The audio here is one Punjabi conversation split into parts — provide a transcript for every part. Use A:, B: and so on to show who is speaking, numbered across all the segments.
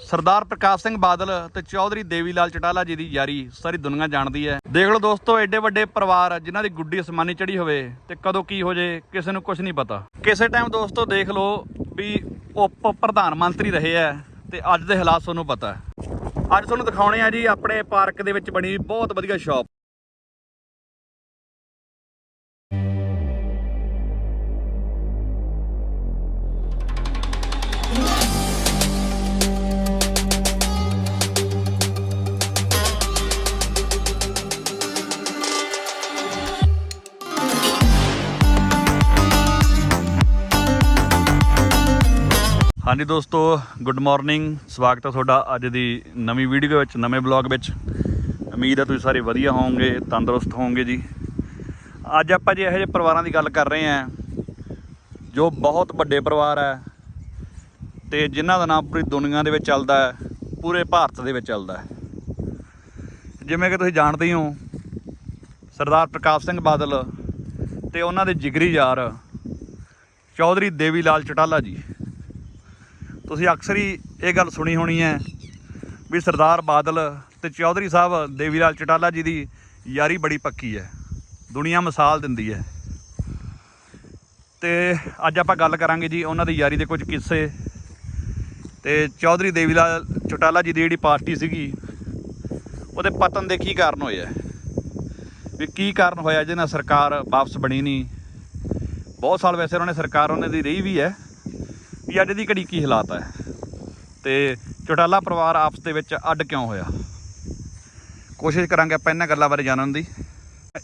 A: ਸਰਦਾਰ ਪ੍ਰਕਾਸ਼ ਸਿੰਘ ਬਾਦਲ ਤੇ ਚੌਧਰੀ ਦੇਵੀ ਲਾਲ ਚਟਾਲਾ ਜੀ ਦੀ ਯਾਰੀ ਸਾਰੀ ਦੁਨੀਆ ਜਾਣਦੀ ਹੈ। ਦੇਖ ਲਓ ਦੋਸਤੋ, ਐਡੇ ਵੱਡੇ ਪਰਿਵਾਰ ਜਿਨ੍ਹਾਂ ਦੀ ਗੁੱਡੀ ਅਸਮਾਨੀ ਚੜੀ ਹੋਵੇ ਤੇ ਕਦੋਂ ਕੀ ਹੋ ਜੇ, ਕਿਸੇ ਨੂੰ ਕੁਝ ਨਹੀਂ ਪਤਾ। ਕਿਸੇ ਟਾਈਮ ਦੋਸਤੋ, ਦੇਖ ਲਓ ਵੀ ਉਪ ਪ੍ਰਧਾਨ ਮੰਤਰੀ ਰਹੇ ਆ ਤੇ ਅੱਜ ਦੇ ਹਾਲਾਤ ਤੁਹਾਨੂੰ ਪਤਾ ਅੱਜ ਤੁਹਾਨੂੰ ਦਿਖਾਉਣੇ ਆ ਜੀ ਆਪਣੇ ਪਾਰਕ ਦੇ ਵਿੱਚ ਬਣੀ ਬਹੁਤ ਵਧੀਆ ਸ਼ਾਪ ਹਾਂਜੀ ਦੋਸਤੋ ਗੁੱਡ ਮਾਰਨਿੰਗ ਸਵਾਗਤ ਹੈ ਤੁਹਾਡਾ ਅੱਜ ਦੀ ਨਵੀਂ ਵੀਡੀਓ ਵਿੱਚ, ਨਵੇਂ ਬਲੌਗ ਵਿੱਚ। ਉਮੀਦ ਹੈ ਤੁਸੀਂ ਸਾਰੇ ਵਧੀਆ ਹੋਵੋਗੇ, ਤੰਦਰੁਸਤ ਹੋਵੋਗੇ ਜੀ। ਅੱਜ ਆਪਾਂ ਜੀ ਇਹੋ ਜਿਹੇ ਪਰਿਵਾਰਾਂ ਦੀ ਗੱਲ ਕਰ ਰਹੇ ਹਾਂ, ਜੋ ਬਹੁਤ ਵੱਡੇ ਪਰਿਵਾਰ ਹੈ ਤੇ ਜਿਨ੍ਹਾਂ ਦਾ ਨਾਮ ਪੂਰੀ ਦੁਨੀਆ ਦੇ ਵਿੱਚ ਚੱਲਦਾ ਹੈ, ਪੂਰੇ ਭਾਰਤ ਦੇ ਵਿੱਚ ਚੱਲਦਾ ਹੈ। ਜਿਵੇਂ ਕਿ ਤੁਸੀਂ ਜਾਣਦੇ ਹੋ ਸਰਦਾਰ ਪ੍ਰਕਾਸ਼ ਸਿੰਘ ਬਾਦਲ ਤੇ ਉਹਨਾਂ ਦੇ ਜਿਗਰੀ ਯਾਰ ਚੌਧਰੀ ਦੇਵੀ ਲਾਲ ਚਟਾਲਾ ਜੀ। ਤੁਸੀਂ ਅਕਸਰ ਹੀ ਇਹ ਗੱਲ ਸੁਣੀ ਹੋਣੀ ਹੈ ਵੀ ਸਰਦਾਰ ਬਾਦਲ ਤੇ ਚੌਧਰੀ ਸਾਹਿਬ ਦੇਵੀ ਲਾਲ ਚਟਾਲਾ ਜੀ ਦੀ ਯਾਰੀ ਬੜੀ ਪੱਕੀ ਹੈ। ਦੁਨੀਆ ਮਿਸਾਲ ਦਿੰਦੀ ਹੈ। ਤੇ ਅੱਜ ਆਪਾਂ ਗੱਲ ਕਰਾਂਗੇ ਜੀ ਉਹਨਾਂ ਦੀ ਯਾਰੀ ਦੇ ਕੁਝ ਕਿੱਸੇ। ਤੇ ਚੌਧਰੀ ਦੇਵੀ ਲਾਲ ਚਟਾਲਾ ਜੀ ਦੀ ਜਿਹੜੀ ਪਾਰਟੀ ਸੀਗੀ, ਉਹਦੇ ਪਤਨ ਦੇ ਕੀ ਕਾਰਨ ਹੋਏ ਆ? ਵੀ ਕੀ ਕਾਰਨ ਹੋਇਆ ਜਿਹਦੇ ਨਾਲ ਸਰਕਾਰ ਵਾਪਸ ਬਣੀ ਨਹੀਂ? ਬਹੁਤ ਸਾਲ ਵੈਸੇ ਉਹਨਾਂ ਨੇ ਸਰਕਾਰ ਉਹਨਾਂ ਦੀ ਰਹੀ ਵੀ ਹੈ। ਵੀ ਅੱਜ ਦੀ ਘੜੀ ਕੀ ਹਾਲਾਤ ਹੈ ਤੇ ਚਟਾਲਾ ਪਰਿਵਾਰ ਆਪਸ ਦੇ ਵਿੱਚ ਅੱਡ ਕਿਉਂ ਹੋਇਆ? ਕੋਸ਼ਿਸ਼ ਕਰਾਂਗੇ ਆਪਾਂ ਇਹਨਾਂ ਗੱਲਾਂ ਬਾਰੇ ਜਾਣਨ ਦੀ।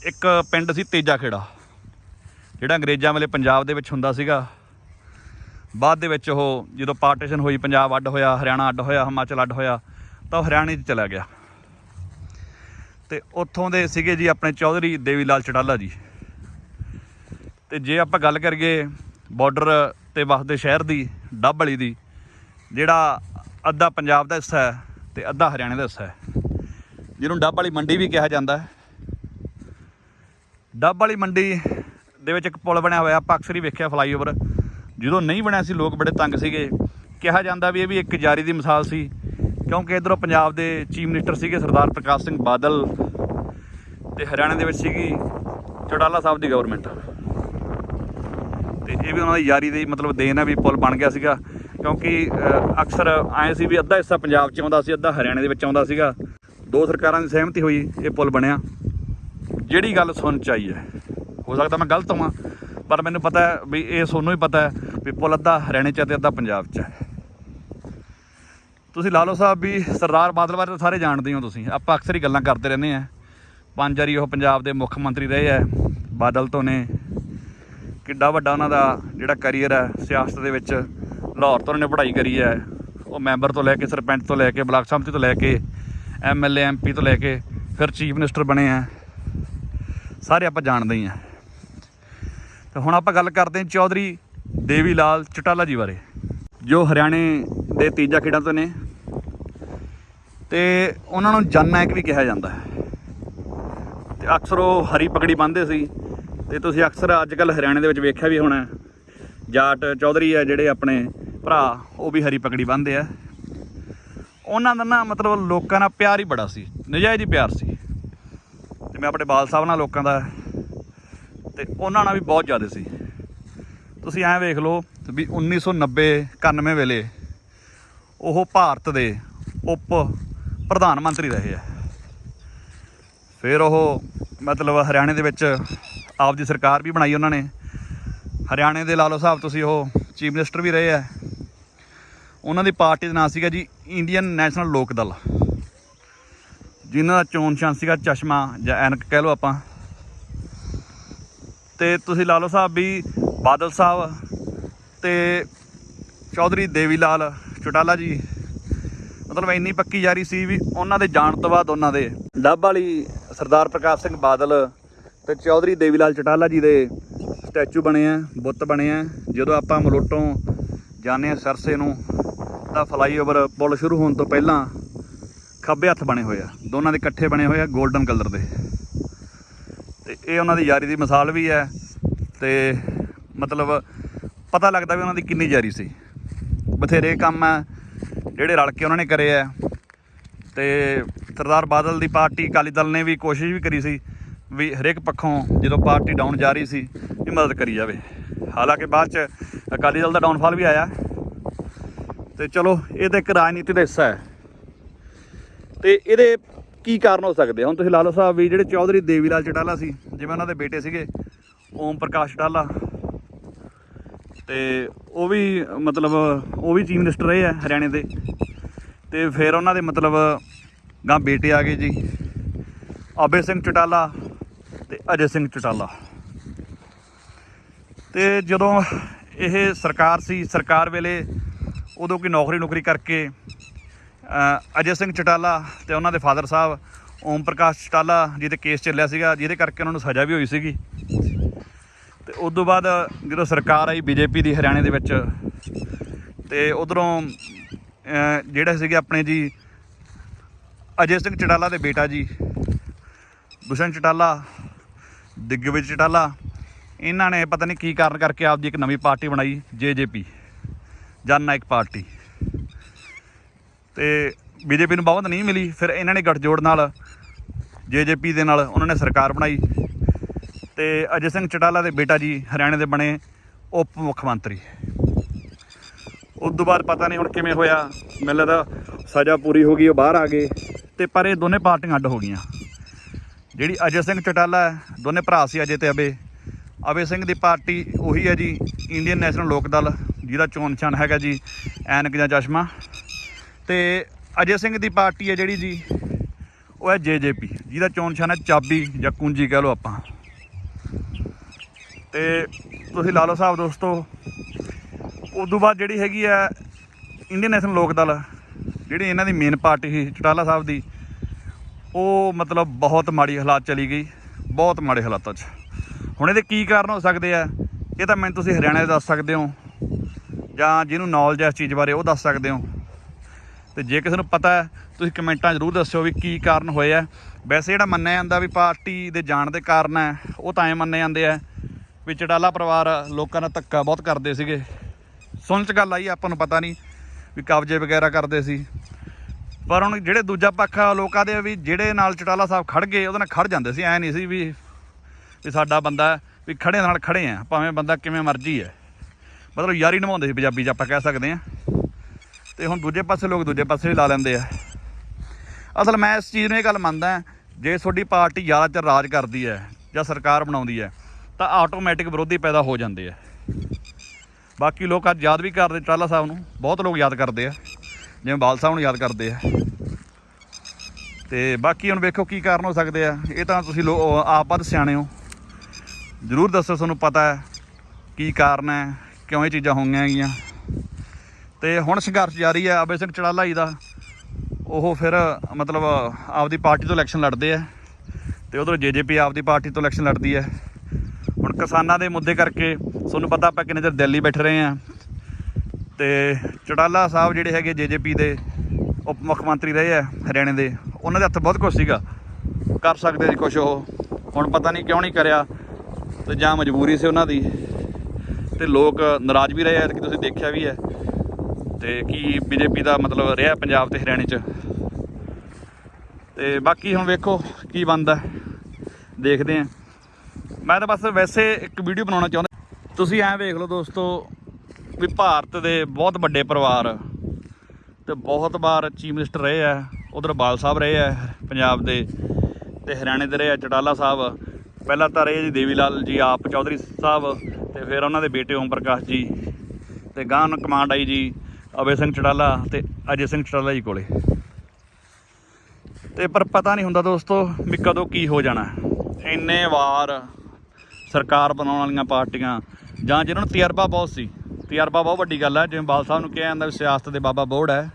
A: ਇੱਕ ਪਿੰਡ ਸੀ ਤੇਜਾ ਖੇੜਾ, ਜਿਹੜਾ ਅੰਗਰੇਜ਼ਾਂ ਵੇਲੇ ਪੰਜਾਬ ਦੇ ਵਿੱਚ ਹੁੰਦਾ ਸੀਗਾ। ਬਾਅਦ ਦੇ ਵਿੱਚ ਉਹ ਜਦੋਂ ਪਾਰਟੀਸ਼ਨ ਹੋਈ, ਪੰਜਾਬ ਅੱਡ ਹੋਇਆ, ਹਰਿਆਣਾ ਅੱਡ ਹੋਇਆ, ਹਿਮਾਚਲ ਅੱਡ ਹੋਇਆ, ਤਾਂ ਉਹ ਹਰਿਆਣੇ 'ਚ ਚਲਾ ਗਿਆ। ਤੇ ਉੱਥੋਂ ਦੇ ਸੀਗੇ ਜੀ ਆਪਣੇ ਚੌਧਰੀ ਦੇਵੀ ਲਾਲ ਚਟਾਲਾ ਜੀ। ਤੇ ਜੇ ਆਪਾਂ ਗੱਲ ਕਰੀਏ ਬਾਰਡਰ ਤੇ ਵਸਦੇ ਸ਼ਹਿਰ ਦੀ ਡੱਬ ਵਾਲੀ ਦੀ, ਜਿਹੜਾ ਅੱਧਾ ਪੰਜਾਬ ਦਾ ਹਿੱਸਾ ਹੈ ਤੇ ਅੱਧਾ ਹਰਿਆਣੇ ਦਾ ਹਿੱਸਾ ਹੈ। ਜਿਹਨੂੰ ਡੱਬ ਵਾਲੀ ਮੰਡੀ ਵੀ ਕਿਹਾ ਜਾਂਦਾ ਹੈ। ਡੱਬ ਵਾਲੀ ਮੰਡੀ ਦੇ ਵਿੱਚ ਇੱਕ ਪੁਲ ਬਣਿਆ ਹੋਇਆ, ਆਪਾਂ ਅਕਸਰ ਹੀ ਵੇਖਿਆ ਫਲਾਈਓਵਰ ਜਦੋਂ ਨਹੀਂ ਬਣਿਆ ਸੀ, ਲੋਕ ਬੜੇ ਤੰਗ ਸੀਗੇ। ਕਿਹਾ ਜਾਂਦਾ ਵੀ ਇਹ ਵੀ ਇੱਕ ਜਾਰੀ ਦੀ ਮਿਸਾਲ ਸੀ, ਕਿਉਂਕਿ ਇਧਰੋਂ ਪੰਜਾਬ ਦੇ ਚੀਫ ਮਿਨਿਸਟਰ ਸੀਗੇ ਸਰਦਾਰ ਪ੍ਰਕਾਸ਼ ਸਿੰਘ ਬਾਦਲ ਤੇ ਹਰਿਆਣਾ ਦੇ ਵਿੱਚ ਸੀਗੀ ਚੌਟਾਲਾ ਸਾਹਿਬ ਦੀ ਗਵਰਨਮੈਂਟ ਤੇ ਇਹ ਵੀ ਉਹਨਾਂ ਦੀ ਯਾਰੀ ਦੀ ਮਤਲਬ ਦੇਣ ਹੈ ਵੀ ਪੁਲ ਬਣ ਗਿਆ ਸੀਗਾ, ਕਿਉਂਕਿ ਅਕਸਰ ਆਏ ਸੀ ਵੀ ਅੱਧਾ ਹਿੱਸਾ ਪੰਜਾਬ 'ਚ ਆਉਂਦਾ ਸੀ, ਅੱਧਾ ਹਰਿਆਣੇ ਦੇ ਵਿੱਚ ਆਉਂਦਾ ਸੀਗਾ। ਦੋ ਸਰਕਾਰਾਂ ਦੀ ਸਹਿਮਤੀ ਹੋਈ ਇਹ ਪੁਲ ਬਣਿਆ। ਜਿਹੜੀ ਗੱਲ ਸੁਣ ਚ ਆਈ ਹੈ, ਹੋ ਸਕਦਾ ਮੈਂ ਗਲਤ ਹਾਂ ਪਰ ਮੈਨੂੰ ਪਤਾ ਹੈ ਵੀ ਇਹ ਸੋਨੂੰ ਹੀ ਪਤਾ ਹੈ ਵੀ ਪੁਲ ਅੱਧਾ ਹਰਿਆਣੇ 'ਚ ਹੈ ਤੇ ਅੱਧਾ ਪੰਜਾਬ 'ਚ ਹੈ। ਤੁਸੀਂ ਲਾ ਲਓ ਸਾਹਿਬ ਵੀ ਸਰਦਾਰ ਬਾਦਲ ਬਾਰੇ ਤਾਂ ਸਾਰੇ ਜਾਣਦੇ ਹੋ ਤੁਸੀਂ। ਆਪਾਂ ਅਕਸਰ ਹੀ ਗੱਲਾਂ ਕਰਦੇ ਰਹਿੰਦੇ ਆ ਪੰਜ ਵਾਰੀ ਉਹ ਪੰਜਾਬ ਦੇ ਮੁੱਖ ਮੰਤਰੀ ਰਹੇ ਆ ਬਾਦਲ ਤੋਂ ਨੇ ਕਿੱਡਾ ਵੱਡਾ ਉਹਨਾਂ ਦਾ ਜਿਹੜਾ ਕੈਰੀਅਰ ਹੈ, ਸਿਆਸਤ ਦੇ ਵਿੱਚ ਲਾਹੌਰ ਤੋਂ ਉਹਨੇ ਪੜ੍ਹਾਈ ਕਰੀ ਹੈ। ਉਹ ਮੈਂਬਰ ਤੋਂ ਲੈ ਕੇ, ਸਰਪੰਚ ਤੋਂ ਲੈ ਕੇ, ਬਲਾਕ ਸੰਮਤੀ ਤੋਂ ਲੈ ਕੇ ਐਮਐਲਏ ਐਮਪੀ ਤੋਂ ਲੈ ਕੇ ਫਿਰ ਚੀਫ ਮਿਨਿਸਟਰ ਬਣੇ ਆ ਸਾਰੇ ਆਪਾਂ ਜਾਣਦੇ ਹੀ ਆ ਤੇ ਹੁਣ ਆਪਾਂ ਗੱਲ ਕਰਦੇ ਹਾਂ ਚੌਧਰੀ ਦੇਵੀ ਲਾਲ ਚਟਾਲਾ ਜੀ ਬਾਰੇ, ਜੋ ਹਰਿਆਣੇ ਦੇ ਤੀਜਾ ਖੇਡਾਂ ਤੋਂ ਨੇ। ਤੇ ਉਹਨਾਂ ਨੂੰ ਜਨ ਨਾਇਕ ਵੀ ਕਿਹਾ ਜਾਂਦਾ ਹੈ। ਤੇ ਅਕਸਰ ਉਹ ਹਰੀ ਪਗੜੀ ਬੰਨਦੇ ਸੀ। ਤੇ ਤੁਸੀਂ ਅਕਸਰ ਅੱਜ ਕੱਲ ਹਰਿਆਣੇ ਦੇ ਵਿੱਚ ਵੇਖਿਆ ਵੀ ਹੋਣਾ ਜਾਟ ਚੌਧਰੀ ਆ ਜਿਹੜੇ ਆਪਣੇ ਭਰਾ, ਉਹ ਵੀ ਹਰੀ ਪਗੜੀ ਬੰਨ੍ਹਦੇ ਆ। ਉਹਨਾਂ ਦਾ ਨਾ ਮਤਲਬ ਲੋਕਾਂ ਨਾਲ ਪਿਆਰ ਹੀ ਬੜਾ ਸੀ, ਨਜਾਇਜ਼ ਹੀ ਪਿਆਰ ਸੀ। ਜਿਵੇਂ ਆਪਣੇ ਬਾਲ ਸਾਹਿਬ ਨਾਲ ਲੋਕਾਂ ਦਾ, ਤੇ ਉਹਨਾਂ ਨਾਲ ਵੀ ਬਹੁਤ ਜ਼ਿਆਦਾ ਸੀ। ਤੁਸੀਂ ਐਂ ਵੇਖ ਲਓ ਵੀ 1990 91 ਵੇਲੇ ਉਹ ਭਾਰਤ ਦੇ ਉਪ ਪ੍ਰਧਾਨ ਮੰਤਰੀ ਰਹੇ ਆ। ਫਿਰ ਉਹ ਮਤਲਬ ਹਰਿਆਣੇ ਦੇ ਵਿੱਚ ਆਪ ਦੀ ਸਰਕਾਰ ਵੀ ਬਣਾਈ ਉਹਨਾਂ ਨੇ। ਹਰਿਆਣੇ ਦੇ ਲਾਲੋ ਸਾਹਿਬ ਤੁਸੀਂ ਉਹ ਚੀਫ ਮਿਨਿਸਟਰ ਵੀ ਰਹੇ ਆ। ਉਹਨਾਂ ਦੀ ਪਾਰਟੀ ਦਾ ਨਾਮ ਸੀਗਾ ਜੀ ਇੰਡੀਅਨ ਨੈਸ਼ਨਲ ਲੋਕ ਦਲ। ਜਿਨ੍ਹਾਂ ਦਾ ਚੋਣ ਨਿਸ਼ਾਨ ਸੀਗਾ ਚਸ਼ਮਾ ਜਾਂ ਐਨਕ ਕਹਿ ਲਓ ਆਪਾਂ। ਤੇ ਤੁਸੀਂ ਲਾ ਲਓ ਸਾਹਿਬ ਵੀ ਬਾਦਲ ਸਾਹਿਬ ਤੇ ਚੌਧਰੀ ਦੇਵੀ ਲਾਲ ਚੁਟਾਲਾ ਜੀ, ਮਤਲਬ ਇੰਨੀ ਪੱਕੀ ਯਾਰੀ ਸੀ ਵੀ ਉਹਨਾਂ ਦੇ ਜਾਣ ਤੋਂ ਬਾਅਦ ਉਹਨਾਂ ਦੇ। ਡੱਬ ਵਾਲੀ ਸਰਦਾਰ ਪ੍ਰਕਾਸ਼ ਸਿੰਘ ਬਾਦਲ ਤੇ ਚੌਧਰੀ ਦੇਵੀ ਲਾਲ ਚਟਾਲਾ ਜੀ ਦੇ ਸਟੈਚੂ ਬਣੇ ਆ, ਬੁੱਤ ਬਣੇ ਆ। ਜਦੋਂ ਆਪਾਂ ਮਲੋਟੋਂ ਜਾਂਦੇ ਆ ਸਰਸੇ ਨੂੰ, ਤਾਂ ਫਲਾਈਓਵਰ ਪੁਲ ਸ਼ੁਰੂ ਹੋਣ ਤੋਂ ਪਹਿਲਾਂ ਖੱਬੇ ਹੱਥ ਬਣੇ ਹੋਏ ਆ। ਦੋਨਾਂ ਦੇ ਇਕੱਠੇ ਬਣੇ ਹੋਏ ਆ 골ਡਨ ਕਲਰ ਦੇ। ਤੇ ਇਹ ਉਹਨਾਂ ਦੀ ਯਾਰੀ ਦੀ ਮਿਸਾਲ ਵੀ ਹੈ। ਤੇ ਮਤਲਬ ਪਤਾ ਲੱਗਦਾ ਵੀ ਉਹਨਾਂ ਦੀ ਕਿੰਨੀ ਯਾਰੀ ਸੀ। ਬਥੇਰੇ ਕੰਮ ਹੈ ਜਿਹੜੇ ਰਲ ਕੇ ਉਹਨਾਂ ਨੇ ਕਰੇ ਆ। ਤੇ ਸਰਦਾਰ ਬਾਦਲ ਦੀ ਪਾਰਟੀ ਅਕਾਲੀ ਦਲ ਨੇ ਵੀ ਕੋਸ਼ਿਸ਼ ਵੀ ਕਰੀ ਸੀ ਵੀ ਹਰੇਕ ਪੱਖੋਂ ਜਦੋਂ ਪਾਰਟੀ ਡਾਊਨ ਜਾ ਰਹੀ ਸੀ ਇਹ ਮਦਦ ਕਰੀ ਜਾਵੇ। ਹਾਲਾਂਕਿ ਬਾਅਦ ਚ ਅਕਾਲੀ ਦਲ ਦਾ ਡਾਊਨਫਾਲ ਵੀ ਆਇਆ। ਤੇ ਚਲੋ ਇਹ ਤਾਂ ਇੱਕ ਰਾਜਨੀਤੀ ਦਾ ਹਿੱਸਾ ਹੈ। ਤੇ ਇਹਦੇ ਕੀ ਕਾਰਨ ਹੋ ਸਕਦੇ? ਹੁਣ ਤੁਸੀਂ ਲਾ ਲਓ ਸਾਹਿਬ ਵੀ ਜਿਹੜੇ ਚੌਧਰੀ ਦੇਵੀ ਲਾਲ ਚਟਾਲਾ ਸੀ, ਜਿਵੇਂ ਉਹਨਾਂ ਦੇ ਬੇਟੇ ਸੀਗੇ, ਓਮ ਪ੍ਰਕਾਸ਼ ਚਟਾਲਾ। ਤੇ ਉਹ ਵੀ ਮਤਲਬ ਉਹ ਵੀ ਚੀਫ ਮਿਨਿਸਟਰ ਰਹੇ ਆ ਹਰਿਆਣੇ ਦੇ। ਤੇ ਫਿਰ ਉਹਨਾਂ ਦੇ ਮਤਲਬ ਗਾਂ ਬੇਟੇ ਆ ਗਏ ਜੀ। ਅਬੇ ਸਿੰਘ ਚਟਾਲਾ ਤੇ ਅਜੇ ਸਿੰਘ ਚਟਾਲਾ। ਤੇ ਜਦੋਂ ਇਹ ਸਰਕਾਰ ਸੀ, ਸਰਕਾਰ ਵੇਲੇ ਉਦੋਂ ਕਿ ਨੌਕਰੀ ਨੌਕਰੀ ਕਰਕੇ ਅਜੇ ਸਿੰਘ ਚਟਾਲਾ ਤੇ ਉਹਨਾਂ ਦੇ ਫਾਦਰ ਸਾਹਿਬ ਓਮ ਪ੍ਰਕਾਸ਼ ਚਟਾਲਾ ਜਿਹਦੇ ਕੇਸ ਚੱਲਿਆ ਸੀਗਾ, ਜਿਹਦੇ ਕਰਕੇ ਉਹਨਾਂ ਨੂੰ ਸਜ਼ਾ ਵੀ ਹੋਈ ਸੀਗੀ। ਤੇ ਉਸ ਤੋਂ ਬਾਅਦ ਜਦੋਂ ਸਰਕਾਰ ਆਈ ਬੀਜੇਪੀ ਦੀ ਹਰਿਆਣੇ ਦੇ ਵਿੱਚ, ਤੇ ਉਧਰੋਂ ਜਿਹੜੇ ਸੀਗੇ ਆਪਣੇ ਜੀ ਅਜੇ ਸਿੰਘ ਚਟਾਲਾ ਦੇ ਬੇਟਾ ਜੀ ਦੁਸ਼ਯੰਤ ਚਟਾਲਾ ਦਿੱਗਵਿਜੇ ਚਟਾਲਾ ਇਹਨਾਂ ਨੇ ਪਤਾ ਨਹੀਂ ਕੀ ਕਾਰਨ ਕਰਕੇ ਆਪਦੀ ਇੱਕ ਨਵੀਂ ਪਾਰਟੀ ਬਣਾਈ ਜੇਜੇਪੀ ਜਨ ਨਾਇਕ ਪਾਰਟੀ। ਤੇ ਬੀਜੇਪੀ ਨੂੰ ਬਹੁਤ ਨਹੀਂ ਮਿਲੀ, ਫਿਰ ਇਹਨਾਂ ਨੇ ਗੱਠਜੋੜ ਨਾਲ ਜੇਜੇਪੀ ਦੇ ਨਾਲ ਉਹਨਾਂ ਨੇ ਸਰਕਾਰ ਬਣਾਈ। ਤੇ ਅਜੇ ਸਿੰਘ ਚਟਾਲਾ ਦੇ ਬੇਟਾ ਜੀ ਹਰਿਆਣੇ ਦੇ ਬਣੇ ਉਪ ਮੁੱਖ ਮੰਤਰੀ। ਉਸ ਤੋਂ ਬਾਅਦ ਪਤਾ ਨਹੀਂ ਹੁਣ ਕਿਵੇਂ ਹੋਇਆ, ਮੈਨੂੰ ਲੱਗਦਾ ਸਜ਼ਾ ਪੂਰੀ ਹੋ ਗਈ, ਉਹ ਬਾਹਰ ਆ ਗਏ। ਤੇ ਪਰ ਇਹ ਦੋਨੇ ਪਾਰਟੀਆਂ ਅੱਡ ਹੋ ਗਈਆਂ। ਜਿਹੜੀ ਅਜੇ ਸਿੰਘ ਚਟਾਲਾ ਹੈ, ਦੋਨੇ ਭਰਾ ਸੀ ਅਜੇ ਤੇ ਅਬੇ। ਅਬੇ ਸਿੰਘ ਦੀ ਪਾਰਟੀ ਉਹੀ ਹੈ ਜੀ ਇੰਡੀਅਨ ਨੈਸ਼ਨਲ ਲੋਕ ਦਲ, ਜਿਹਦਾ ਚੋਣ ਨਿਸ਼ਾਨ ਹੈਗਾ ਜੀ, ਐਨਕ ਜਾਂ ਚਸ਼ਮਾ। ਤੇ ਅਜੇ ਸਿੰਘ ਦੀ ਪਾਰਟੀ ਹੈ ਜਿਹੜੀ ਜੀ, ਉਹ ਹੈ ਜੇਜੇਪੀ ਜਿਹਦਾ ਚੋਣ ਨਿਸ਼ਾਨ ਹੈ ਚਾਬੀ ਜਾਂ ਕੁੰਜੀ ਕਹਿ ਲਓ ਆਪਾਂ। ਤੇ ਤੁਸੀਂ ਲਾ ਲਓ ਸਾਹਿਬ ਦੋਸਤੋ, ਉਦੋਂ ਬਾਅਦ ਜਿਹੜੀ ਹੈਗੀ ਆ ਇੰਡੀਅਨ ਨੈਸ਼ਨਲ ਲੋਕ ਦਲ, ਜਿਹੜੀ ਇਹਨਾਂ ਦੀ ਮੇਨ ਪਾਰਟੀ ਸੀ, ਚਟਾਲਾ ਸਾਹਿਬ ਦੀ ਉਹ ਮਤਲਬ ਬਹੁਤ ਮਾੜੀ ਹਾਲਾਤ ਚਲੀ ਗਈ, ਬਹੁਤ ਮਾੜੇ ਹਾਲਾਤਾਂ 'ਚ। ਹੁਣ ਇਹਦੇ ਕੀ ਕਾਰਨ ਹੋ ਸਕਦੇ ਆ? ਇਹ ਤਾਂ ਮੈਨੂੰ ਤੁਸੀਂ ਹਰਿਆਣਾ ਦੇ ਦੱਸ ਸਕਦੇ ਹੋ, ਜਾਂ ਜਿਹਨੂੰ ਨੌਲੇਜ ਹੈ ਇਸ ਚੀਜ਼ ਬਾਰੇ ਉਹ ਦੱਸ ਸਕਦੇ ਹੋ। ਤੇ ਜੇ ਕਿਸੇ ਨੂੰ ਪਤਾ ਹੈ, ਤੁਸੀਂ ਕਮੈਂਟਾਂ ਜ਼ਰੂਰ ਦੱਸਿਓ ਵੀ ਕੀ ਕਾਰਨ ਹੋਏ ਆ ਵੈਸੇ ਜਿਹੜਾ ਮੰਨਿਆ ਜਾਂਦਾ ਵੀ ਪਾਰਟੀ ਦੇ ਜਾਣ ਦੇ ਕਾਰਨ ਹੈ, ਉਹ ਤਾਂ ਐ ਮੰਨੇ ਜਾਂਦੇ ਆ ਵੀ ਚਟਾਲਾ ਪਰਿਵਾਰ ਲੋਕਾਂ ਨਾਲ ਧੱਕਾ ਬਹੁਤ ਕਰਦੇ ਸੀਗੇ। ਸੁਣ ਚ ਗੱਲ ਆਈ, ਆਪਾਂ ਨੂੰ ਪਤਾ ਨਹੀਂ ਵੀ ਕਬਜ਼ੇ ਵਗੈਰਾ ਕਰਦੇ ਸੀ। ਪਰ ਹੁਣ ਜਿਹੜੇ ਦੂਜਾ ਪੱਖ ਆ, ਲੋਕਾਂ ਦੇ ਵੀ ਜਿਹੜੇ ਨਾਲ ਚਟਾਲਾ ਸਾਹਿਬ ਖੜ ਗਏ, ਉਹਦੇ ਨਾਲ ਖੜ ਜਾਂਦੇ ਸੀ, ਐ ਨਹੀਂ ਸੀ ਵੀ ਵੀ ਸਾਡਾ ਬੰਦਾ ਵੀ ਖੜੇ ਨਾਲ ਖੜੇ ਆ, ਭਾਵੇਂ ਬੰਦਾ ਕਿਵੇਂ ਮਰਜ਼ੀ ਹੈ ਮਤਲਬ ਯਾਰੀ ਨਿਭਾਉਂਦੇ ਸੀ ਪੰਜਾਬੀ 'ਚ ਆਪਾਂ ਕਹਿ ਸਕਦੇ ਆ। ਤੇ ਹੁਣ ਦੂਜੇ ਪਾਸੇ ਲੋਕ ਦੂਜੇ ਪਾਸੇ ਵੀ ਲਾ ਲੈਂਦੇ ਆ। ਅਸਲ ਮੈਂ ਇਸ ਚੀਜ਼ ਨੂੰ ਇਹ ਗੱਲ ਮੰਨਦਾ ਜੇ ਤੁਹਾਡੀ ਪਾਰਟੀ ਜ਼ਿਆਦਾ ਚਿਰ ਰਾਜ ਕਰਦੀ ਹੈ ਜਾਂ ਸਰਕਾਰ ਬਣਾਉਂਦੀ ਹੈ, ਤਾਂ ਆਟੋਮੈਟਿਕ ਵਿਰੋਧੀ ਪੈਦਾ ਹੋ ਜਾਂਦੇ ਆ। ਬਾਕੀ ਲੋਕ ਅੱਜ ਯਾਦ ਵੀ ਕਰਦੇ ਟਾਲਾ ਸਾਹਿਬ ਨੂੰ, ਬਹੁਤ ਲੋਕ ਯਾਦ ਕਰਦੇ ਆ। ਜਿਵੇਂ ਬਾਲ ਸਾਹਿਬ ਨੂੰ ਯਾਦ ਕਰਦੇ ਆ। ਤੇ ਬਾਕੀ ਹੁਣ ਵੇਖੋ ਕੀ ਕਾਰਨ ਹੋ ਸਕਦੇ ਆ। ਇਹ ਤਾਂ ਤੁਸੀਂ ਲੋ ਆਪ ਵੱਧ ਸਿਆਣੇ ਹੋ। ਜ਼ਰੂਰ ਦੱਸੋ ਤੁਹਾਨੂੰ ਪਤਾ ਹੈ ਕੀ ਕਾਰਨ ਹੈ, ਕਿਉਂ ਇਹ ਚੀਜ਼ਾਂ ਹੋਈਆਂ ਹੈਗੀਆਂ। ਤੇ ਹੁਣ ਸੰਘਰਸ਼ ਜਾਰੀ ਹੈ ਅਬੇ ਸਿੰਘ ਚੜਾਲਾ ਜੀ ਦਾ। ਉਹ ਫਿਰ ਮਤਲਬ ਆਪਦੀ ਪਾਰਟੀ ਤੋਂ ਇਲੈਕਸ਼ਨ ਲੜਦੇ ਆ। ਤੇ ਉਧਰ ਜੇਜੇਪੀ ਆਪਦੀ ਪਾਰਟੀ ਤੋਂ ਇਲੈਕਸ਼ਨ ਲੜਦੀ ਹੈ। ਹੁਣ ਕਿਸਾਨਾਂ ਦੇ ਮੁੱਦੇ ਕਰਕੇ ਤੁਹਾਨੂੰ ਪਤਾ ਆਪਾਂ ਕਿੰਨੇ ਚਿਰ ਦਿੱਲੀ ਬੈਠੇ ਰਹੇ ਆ ਤੇ ਚਟਾਲਾ ਸਾਹਿਬ ਜਿਹੜੇ ਹੈਗੇ ਜੇਜੇਪੀ ਦੇ ਉਪ ਮੁੱਖ ਮੰਤਰੀ ਰਹੇ ਆ ਹਰਿਆਣੇ ਦੇ, ਉਹਨਾਂ ਦੇ ਹੱਥ ਬਹੁਤ ਕੁਝ ਸੀਗਾ। ਕਰ ਸਕਦੇ ਸੀ ਕੁਝ ਉਹ। ਹੁਣ ਪਤਾ ਨਹੀਂ ਕਿਉਂ ਨਹੀਂ ਕਰਿਆ ਤੇ ਜਾਂ ਮਜਬੂਰੀ ਸੀ ਉਹਨਾਂ ਦੀ। ਤੇ ਲੋਕ ਨਾਰਾਜ਼ ਵੀ ਰਹੇ ਆ ਕਿ ਤੁਸੀਂ ਦੇਖਿਆ ਵੀ ਹੈ। ਤੇ ਕੀ ਬੀਜੇਪੀ ਦਾ ਮਤਲਬ ਰਿਹਾ ਪੰਜਾਬ ਤੇ ਹਰਿਆਣੇ 'ਚ? ਤੇ ਬਾਕੀ ਹੁਣ ਵੇਖੋ ਕੀ ਬਣਦਾ। ਦੇਖਦੇ ਆ। ਮੈਂ ਤਾਂ ਬਸ ਵੈਸੇ ਇੱਕ ਵੀਡੀਓ ਬਣਾਉਣਾ ਚਾਹੁੰਦਾ। ਤੁਸੀਂ ਐਂ ਵੇਖ ਲਓ ਦੋਸਤੋ ਵੀ ਭਾਰਤ ਦੇ ਬਹੁਤ ਵੱਡੇ ਪਰਿਵਾਰ ਤੇ ਬਹੁਤ ਵਾਰ ਚੀਫ ਮਿਨਿਸਟਰ ਰਹੇ ਆ, ਉਧਰ ਬਾਲ ਸਾਹਿਬ ਰਹੇ ਆ, ਪੰਜਾਬ ਦੇ ਤੇ ਹਰਿਆਣੇ ਦੇ ਰਹੇ ਆ, ਚਟਾਲਾ ਸਾਹਿਬ। ਪਹਿਲਾਂ ਤਾਂ ਰਹੇ ਜੀ ਦੇਵੀ ਲਾਲ ਜੀ ਆਪ, ਚੌਧਰੀ ਸਾਹਿਬ ਤੇ ਫਿਰ ਉਹਨਾਂ ਦੇ ਬੇਟੇ ਓਮ ਪ੍ਰਕਾਸ਼ ਜੀ ਤੇ ਗਾਂ ਨੂੰ ਕਮਾਂਡ ਆਈ ਜੀ ਅਬੇ ਸਿੰਘ ਚਟਾਲਾ ਤੇ ਅਜੇ ਸਿੰਘ ਚਟਾਲਾ ਜੀ ਕੋਲੇ। ਤੇ ਪਰ ਪਤਾ ਨਹੀਂ ਹੁੰਦਾ ਦੋਸਤੋ ਵੀ ਕਦੋਂ ਕੀ ਹੋ ਜਾਣਾ। ਇੰਨੇ ਵਾਰ ਸਰਕਾਰ ਬਣਾਉਣ ਵਾਲੀਆਂ ਪਾਰਟੀਆਂ ਜਾਂ ਜਿਹਨਾਂ ਨੂੰ ਤਜਰਬਾ ਬਹੁਤ ਸੀ ਤਜਰਬਾ ਬਹੁਤ ਵੱਡੀ ਗੱਲ ਹੈ ਜਿਵੇਂ ਬਾਲ ਸਾਹਿਬ ਨੂੰ ਕਿਹਾ ਜਾਂਦਾ ਵੀ ਸਿਆਸਤ ਦੇ ਬਾਬਾ ਬੋੜ ਹੈ।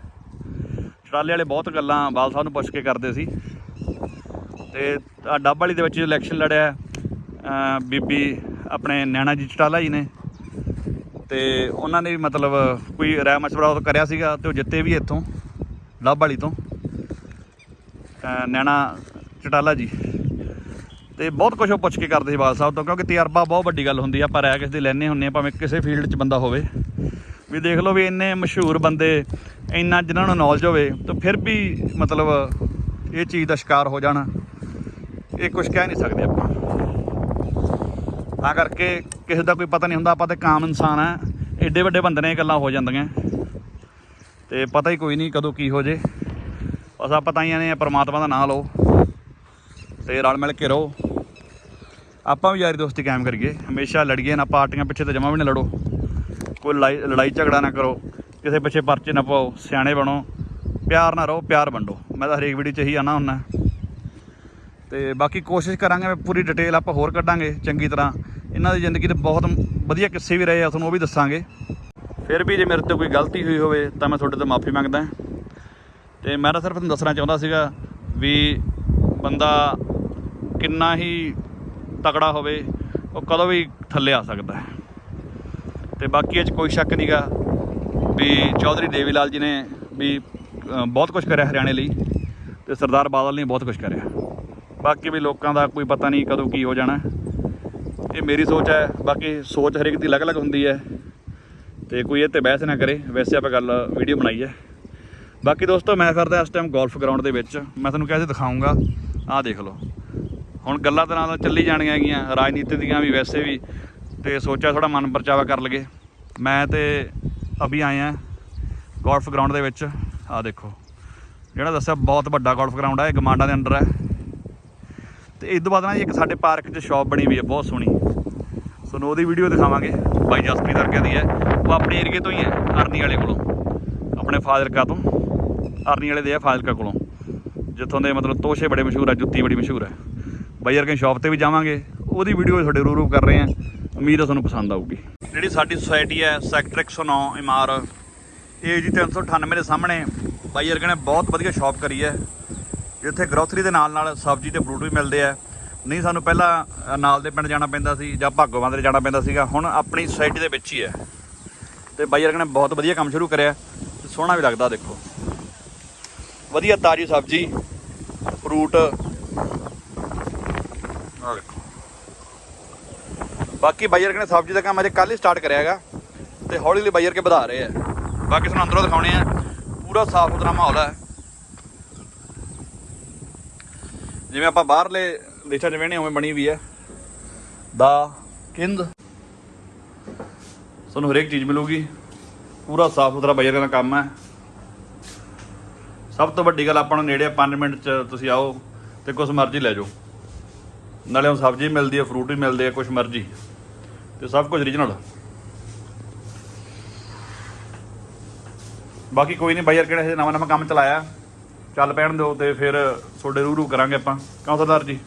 A: ਚਟਾਲੇ ਵਾਲੇ ਬਹੁਤ ਗੱਲਾਂ ਬਾਲ ਸਾਹਿਬ ਨੂੰ ਪੁੱਛ ਕੇ ਕਰਦੇ ਸੀ। ਤੇ ਆਹ ਡੱਬ ਵਾਲੀ ਦੇ ਵਿੱਚ ਇਲੈਕਸ਼ਨ ਲੜਿਆ ਬੀਬੀ ਆਪਣੇ ਨੈਣਾ ਜੀ ਚਟਾਲਾ ਜੀ ਨੇ। ਤੇ ਉਹਨਾਂ ਨੇ ਵੀ ਮਤਲਬ ਕੋਈ ਰਾਇ ਮਸ਼ਵਰਾ ਉਹ ਕਰਿਆ ਸੀਗਾ ਤੇ ਉਹ ਜਿੱਤੇ ਵੀ ਇੱਥੋਂ ਡੱਬ ਵਾਲੀ ਤੋਂ ਨੈਣਾ ਚਟਾਲਾ ਜੀ। ਤੇ ਬਹੁਤ ਕੁਝ ਉਹ ਪੁੱਛ ਕੇ ਕਰਦੇ ਸੀ ਬਾਲ ਸਾਹਿਬ ਤੋਂ, ਕਿਉਂਕਿ ਤਜਰਬਾ ਬਹੁਤ ਵੱਡੀ ਗੱਲ ਹੁੰਦੀ ਆ, ਆਪਾਂ ਰਹਿ ਕਿਸੇ ਦੀ ਲੈਣੇ ਹੁੰਨੇ ਆ, ਭਾਵੇਂ ਕਿਸੇ ਫੀਲਡ 'ਚ ਬੰਦਾ ਹੋਵੇ। ਵੀ ਦੇਖ ਲਓ ਵੀ ਇੰਨੇ ਮਸ਼ਹੂਰ ਬੰਦੇ, ਇੰਨਾ ਜਿਨ੍ਹਾਂ ਨੂੰ ਨੌਲੇਜ ਹੋਵੇ, ਤਾਂ ਫਿਰ ਵੀ ਮਤਲਬ ਇਹ ਚੀਜ਼ ਦਾ ਸ਼ਿਕਾਰ ਹੋ ਜਾਣਾ। ਇਹ ਕੁਝ ਕਹਿ ਨਹੀਂ ਸਕਦੇ ਆਪਾਂ। ਤਾਂ ਕਰਕੇ ਕਿਸੇ ਦਾ ਕੋਈ ਪਤਾ ਨਹੀਂ ਹੁੰਦਾ, ਆਪਾਂ ਤੇ ਕਾਮ ਇਨਸਾਨ ਆ, ਏਡੇ ਵੱਡੇ ਬੰਦੇ ਨੇ ਗੱਲਾਂ ਹੋ ਜਾਂਦੀਆਂ। ਤੇ ਪਤਾ ਹੀ ਕੋਈ ਨਹੀਂ ਕਦੋਂ ਕੀ ਹੋ ਜੇ। ਬਸ ਆਪਾਂ ਤਾਂ ਹੀ ਨੇ ਪ੍ਰਮਾਤਮਾ ਦਾ ਨਾਮ ਲਓ ਤੇ ਰਲ ਮਿਲ ਕੇ ਰਹੋ। ਆਪਾਂ ਵੀ ਯਾਰੀ ਦੋਸਤੀ ਕਾਇਮ ਕਰੀਏ। ਹਮੇਸ਼ਾ ਲੜੀਏ ਨਾ, ਪਾਰਟੀਆਂ ਪਿੱਛੇ ਤਾਂ ਜਮਾ ਵੀ ਨਾ ਲੜੋ। ਕੋਈ ਲੜਾਈ ਲੜਾਈ ਝਗੜਾ ਨਾ ਕਰੋ। ਕਿਸੇ ਪਿੱਛੇ ਪਰਚੇ ਨਾ ਪਾਓ, ਸਿਆਣੇ ਬਣੋ। ਪਿਆਰ ਨਾ ਰਹੋ, ਪਿਆਰ ਵੰਡੋ। ਮੈਂ ਤਾਂ ਹਰੇਕ ਵੀਡੀਓ 'ਚ ਇਹੀ ਆਣਾ ਹੁੰਦਾ। ਤੇ ਬਾਕੀ ਕੋਸ਼ਿਸ਼ ਕਰਾਂਗੇ ਮੈਂ ਪੂਰੀ ਡਿਟੇਲ ਆਪਾਂ ਹੋਰ ਕੱਢਾਂਗੇ ਚੰਗੀ ਤਰ੍ਹਾਂ। ਇਹਨਾਂ ਦੀ ਜ਼ਿੰਦਗੀ ਦੇ ਬਹੁਤ ਵਧੀਆ ਕਿੱਸੇ ਵੀ ਰਹੇ ਆ, ਤੁਹਾਨੂੰ ਉਹ ਵੀ ਦੱਸਾਂਗੇ। ਫਿਰ ਵੀ ਜੇ ਮੇਰੇ ਤੋਂ ਕੋਈ ਗਲਤੀ ਹੋਈ ਹੋਵੇ, ਤਾਂ ਮੈਂ ਤੁਹਾਡੇ ਤੋਂ ਮਾਫੀ ਮੰਗਦਾ। ਤੇ ਮੈਂ ਤਾਂ ਸਿਰਫ ਤੁਹਾਨੂੰ ਦੱਸਣਾ ਚਾਹੁੰਦਾ ਸੀਗਾ ਵੀ ਬੰਦਾ ਕਿੰਨਾ ਹੀ ਤਕੜਾ ਹੋਵੇ, ਉਹ ਕਦੋਂ ਵੀ ਥੱਲੇ ਆ ਸਕਦਾ ਹੈ। ਤੇ ਬਾਕੀ ਇਹ 'ਚ ਕੋਈ ਸ਼ੱਕ ਨਹੀਂਗਾ ਵੀ ਚੌਧਰੀ ਦੇਵੀ ਲਾਲ ਜੀ ਨੇ ਵੀ ਬਹੁਤ ਕੁਝ ਕਰਿਆ ਹਰਿਆਣੇ ਲਈ ਤੇ ਸਰਦਾਰ ਬਾਦਲ ਨੇ ਬਹੁਤ ਕੁਝ ਕਰਿਆ। ਬਾਕੀ ਵੀ ਲੋਕਾਂ ਦਾ ਕੋਈ ਪਤਾ ਨਹੀਂ ਕਦੋਂ ਕੀ ਹੋ ਜਾਣਾ। ਇਹ ਮੇਰੀ ਸੋਚ ਹੈ, ਬਾਕੀ ਸੋਚ ਹਰੇਕ ਦੀ ਅਲੱਗ-ਅਲੱਗ ਹੁੰਦੀ ਹੈ ਤੇ ਕੋਈ ਇਹ ਤੇ ਬਹਿਸ ਨਾ ਕਰੇ। ਵੈਸੇ ਆਪਾਂ ਗੱਲ ਵੀਡੀਓ ਬਣਾਈ ਹੈ। ਬਾਕੀ ਦੋਸਤੋ, ਮੈਂ ਫਿਰਦਾ ਇਸ ਟਾਈਮ ਗੋਲਫ ਗਰਾਊਂਡ ਦੇ ਵਿੱਚ। ਮੈਂ ਤੁਹਾਨੂੰ ਕਹਿ ਕੇ ਦਿਖਾਉਂਗਾ ਆਹ ਦੇਖ ਲਓ। ਹੁਣ ਗੱਲਾਂ ਤਾਂ ਨਾਲ ਚੱਲੀ ਜਾਣੀਆਂ ਹੈਗੀਆਂ, ਰਾਜਨੀਤੀ ਦੀਆਂ ਵੀ ਵੈਸੇ ਵੀ, ਤੇ ਸੋਚਿਆ ਥੋੜਾ ਮਨ ਪਰਚਾਵਾ ਕਰ ਲਗੇ ਮੈਂ ਤੇ ਅਭੀ ਆਏ ਆ ਗੋਲਫ ਗਰਾਊਂਡ ਦੇ ਵਿੱਚ, ਆਹ ਦੇਖੋ। ਜਿਹੜਾ ਦੱਸਿਆ ਬਹੁਤ ਵੱਡਾ ਗੋਲਫ ਗਰਾਊਂਡ ਹੈ ਇਹ ਗਮਾਂਡਾ ਦੇ ਅੰਡਰ ਹੈ ਤੇ ਇਸ ਤੋਂ ਬਾਅਦ ਨਾ ਜੀ ਇੱਕ ਸਾਡੇ ਪਾਰਕ 'ਚ ਸ਼ਾਪ ਬਣੀ ਹੋਈ ਹੈ ਬਹੁਤ ਸੋਹਣੀ। ਤੁਹਾਨੂੰ ਉਹਦੀ ਵੀਡੀਓ ਦਿਖਾਵਾਂਗੇ, ਬਾਈ ਜਸਪ੍ਰੀਤ ਵਰਗੇ ਦੀ ਹੈ। ਉਹ ਆਪਣੇ ਏਰੀਏ ਤੋਂ ਹੀ ਹੈ, ਅਰਨੀ ਵਾਲੇ ਕੋਲੋਂ। ਆਪਣੇ ਫਾਜ਼ਿਲਕਾ ਤੋਂ। ਅਰਨੀ ਵਾਲੇ ਦੇ ਆ ਫਾਜ਼ਿਲਕਾ ਕੋਲੋਂ। ਜਿੱਥੋਂ ਦੇ ਮਤਲਬ ਤੋਸ਼ੇ ਬੜੇ ਮਸ਼ਹੂਰ ਹੈ ਜੁੱਤੀ ਬੜੀ ਮਸ਼ਹੂਰ ਹੈ ਬਾਈ ਵਰਗੇ ਸ਼ਾਪ ਤੇ ਵੀ ਜਾਵਾਂਗੇ, ਉਹਦੀ ਵੀਡੀਓ ਤੁਹਾਡੇ ਰੂ ਰੂ ਕਰ ਰਹੇ ਹਾਂ। ਉਮੀਦ ਹੈ ਤੁਹਾਨੂੰ ਪਸੰਦ ਆਊਗੀ। ਜਿਹੜੀ ਸਾਡੀ ਸੁਸਾਇਟੀ ਹੈ ਸੈਕਟਰ 109 ਇਮਾਰ ਇਹ ਜੀ 398 ਦੇ ਸਾਹਮਣੇ ਬਾਈ ਵਰਗੇ ਨੇ ਬਹੁਤ ਵਧੀਆ ਸ਼ਾਪ ਕਰੀ ਹੈ। ਜਿੱਥੇ ਗਰੋਸਰੀ ਦੇ ਨਾਲ ਨਾਲ ਸਬਜ਼ੀ ਤੇ ਫਰੂਟ ਵੀ ਮਿਲਦੇ ਆ। ਨਹੀਂ, ਸਾਨੂੰ ਪਹਿਲਾਂ ਨਾਲ ਦੇ ਪਿੰਡ ਜਾਣਾ ਪੈਂਦਾ ਸੀ ਜਾਂ ਭਾਗੋਵਾਂ ਦੇ ਜਾਣਾ ਪੈਂਦਾ ਸੀਗਾ। ਹੁਣ ਆਪਣੀ ਸੁਸਾਇਟੀ ਦੇ ਵਿੱਚ ਹੀ ਹੈ। ਤੇ ਬਾਈ ਵਰਗੇ ਨੇ ਬਹੁਤ ਵਧੀਆ ਕੰਮ ਸ਼ੁਰੂ ਕਰਿਆ। ਤੇ ਸੋਹਣਾ ਵੀ ਲੱਗਦਾ, ਦੇਖੋ। ਵਧੀਆ ਤਾਜ਼ੀ ਸਬਜ਼ੀ ਫਰੂਟ ਆਹ ਦੇਖੋ ਬਾਕੀ ਬਾਈਅਰ ਨੇ ਸਬਜ਼ੀ ਦਾ ਕੰਮ ਅਜੇ ਕੱਲ ਹੀ ਸਟਾਰਟ ਕਰਿਆ ਹੈਗਾ ਤੇ ਹੌਲੀ ਹੌਲੀ ਬਾਈਅਰ ਕੇ ਵਧਾ ਰਹੇ ਆ। ਬਾਕੀ ਤੁਹਾਨੂੰ ਅੰਦਰੋਂ ਦਿਖਾਉਣੇ ਆ, ਪੂਰਾ ਸਾਫ਼ ਸੁਥਰਾ ਮਾਹੌਲ ਹੈ ਜਿਵੇਂ ਆਪਾਂ ਬਾਹਰਲੇ ਦੇਸ਼ਾਂ 'ਚ ਵੇਹਣੇ ਉਵੇਂ ਬਣੀ ਵੀ ਹੈ ਦਾ, ਕਿੰਦ। ਤੁਹਾਨੂੰ ਹਰੇਕ ਚੀਜ਼ ਮਿਲੂਗੀ। ਪੂਰਾ ਸਾਫ਼ ਸੁਥਰਾ ਬਾਈਅਰ ਦਾ ਕੰਮ ਹੈ ਸਭ ਤੋਂ ਵੱਡੀ ਗੱਲ ਆਪਾਂ ਨੂੰ ਨੇੜੇ 5 ਮਿੰਟ 'ਚ ਤੁਸੀਂ ਆਓ ਤੇ ਕੁਛ ਮਰਜ਼ੀ ਲੈ ਜਾਓ। ਨਾਲੇ ਹੁਣ ਸਬਜ਼ੀ ਮਿਲਦੀ ਹੈ ਫਰੂਟ ਵੀ ਮਿਲਦੇ ਆ, ਕੁਛ ਮਰਜ਼ੀ। ਤੇ ਸਭ ਕੁਝ ਰੀਜਨਲ ਬਾਕੀ ਕੋਈ ਨਹੀਂ ਬਾਈ ਯਾਰ, ਕਿਹੜਾ ਇਹ ਨਵਾਂ ਨਵਾਂ ਕੰਮ ਚਲਾਇਆ? ਚੱਲ ਪੈਣ ਦਿਓ ਤੇ ਫਿਰ ਤੁਹਾਡੇ ਰੂ ਰੂ ਕਰਾਂਗੇ ਆਪਾਂ। ਕਿਉਂ ਸਰਦਾਰ ਜੀ।